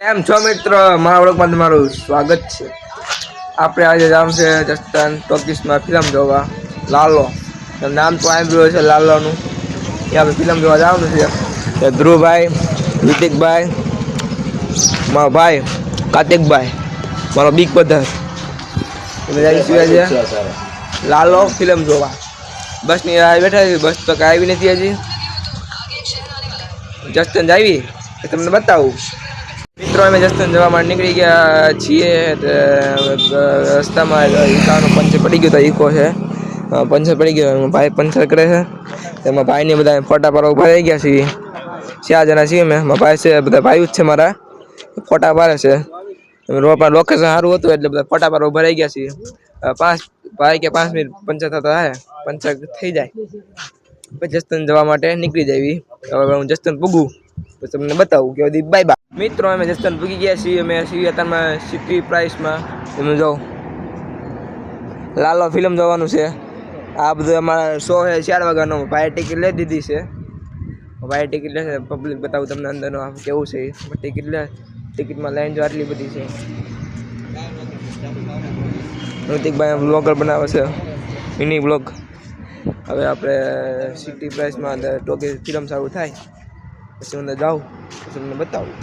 કેમ છો મિત્ર? મારા ઓળખમાં તમારું સ્વાગત છે. આપણે આજે જવાનું છે જસ્ટન ટોકીસમાં ફિલ્મ જોવા. લાલો. નામ તો આવ્યું છે લાલોનું. એ આપણે ફિલ્મ જોવા જવાનું છે. ધ્રુવભાઈ વિતિકભાઈ મારો ભાઈ, કાર્તિકભાઈ, મારો બિગ બધા છે? લાલો ફિલ્મ જોવા. બસની રાહ બેઠા છે, બસ તો કાંઈ આવી નથી હજી. જસ્ટન આવી તમને બતાવું. મિત્રો, અમે જસ્તન જવા માટે નીકળી ગયા છીએ. રસ્તામાં ઈકાનું પંચર પડી ગયો તો ઈકો છે. પંચર પડી ગયો ભાઈ પંચર કરે છે. તેમાં ભાઈને બધા ફોટા પર ઊભા રહી ગયા છીએ. ચાર જણા છીએ અમે. મારા ભાઈ છે, બધા ભાઈ જ છે મારા. ફોટા પાડે છે. રોપા લોકેશન સારું હતું એટલે બધા ફોટા પર ઊભા રહી ગયા છીએ. પાંચ, ભાઈ કે પાંચ મિનિટ પંચર થતા હે, પંચર થઈ જાય. પછી જસ્તન જવા માટે નીકળી જાય હવે હું જસ્તન પૂગું પછી તમને બતાવું કે બધી બાય બાય મિત્રો, અમે જસ્તન પૂગી ગયા છીએ. અમે છીએ અત્યારમાં સિટી પ્રાઇસમાં તમે જાઉં લાલો ફિલ્મ જોવાનું છે. આ બધું અમારા શો છે, ચાર વાગ્યાનો. ભાઈ ટિકિટ લઈ દીધી છે. ભાઈ ટિકિટ લેશે પબ્લિક બતાવું તમને અંદરનો આમ કેવું છે. ટિકિટ લે ટિકિટમાં લાઈન જો આટલી બધી છે. ઋતિકભાઈ બ્લોગર બનાવે છે. મિની બ્લોગ હવે આપણે સિટી પ્રાઇસમાં ટોકી ફિલ્મ સારું થાય. પછી અંદર જાઉં પછી તમને બતાવું.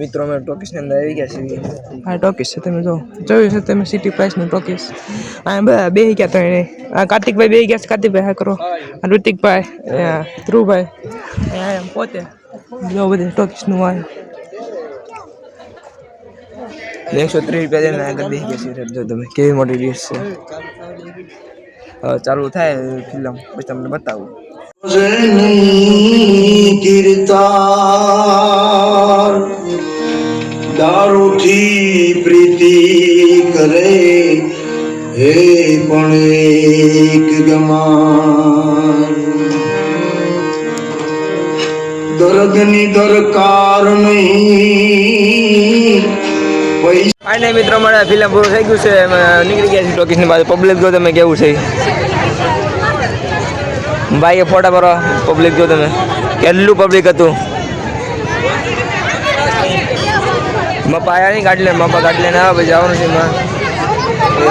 મિત્રો અમે ટોકીસની અંદર આવી ગયા છીએ. હા ટોકીસ છે તમે જો જોયું છે તમે સિટી પ્રાઇસનું ટોકીસ આ બધા બે ગયા ત્રણે આ કાર્તિકભાઈ બે ગયા છે કાર્તિકભાઈ હા કરો. ઋતિકભાઈ ધ્રુવભાઈ. એમ પોતે. જો બધી ટોકીસનું હોય. એકસો ત્રીસ રૂપિયા જઈને આગળ બેસી ગયા છે જો તમે કેવી મોટી ડીશ છે. ચાલુ થાય ફિલ્મ પછી તમને બતાવું. કીર્તાર દારૂથી પ્રીતિ કરે હે પણ એક ગમાન દર્દની દરકાર નહીં પૈસા મિત્રો મારા ફિલ્મ પૂરું થઈ ગયું છે. નીકળી ગયા છે ટોકીસની બાજુ પબ્લિક જો તમે કેવું છે? ભાઈએ ફોટા ભરો પબ્લિક જો તમે. કેટલું પબ્લિક હતું? મપ્પા આવ્યા નહીં કાઢી લે મપ્પા કાઢી લઈને આવે જવાનું છે એ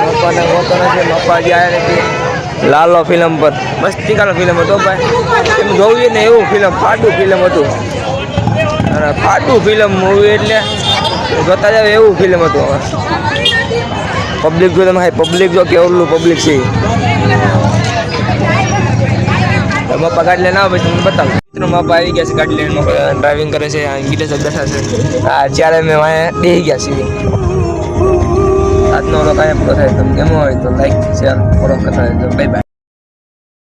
મપ્પાને મપ્પાના છે, મપ્પા જે આવ્યા નથી. લાલો ફિલ્મ પર. મસ્તિકાનો ફિલ્મ હતો ભાઈ. એમ જોવું ને એવું ફિલ્મ ફાટું ફિલ્મ હતું. અને ફાટું ફિલ્મ મૂવી એટલે જોતા જાવ એવું ફિલ્મ હતું પબ્લિક જો તમે પબ્લિક જો કેવલું પબ્લિક છે મપ્પા પગાર લઈને આવે, પછી તમને બતાવું. મિત્રો મપ્પા આવી ગયા છે ગાડી લઈને. ડ્રાઇવિંગ કરે છે ગીતે બેઠા છે. આ જ્યારે મેં અહીંયા બેસી ગયા છીએ. આજનો કાંઈ પૂરો થાય. તમને કેમ હોય તો લાઈક શેર ફોલો કરતા બાય બાય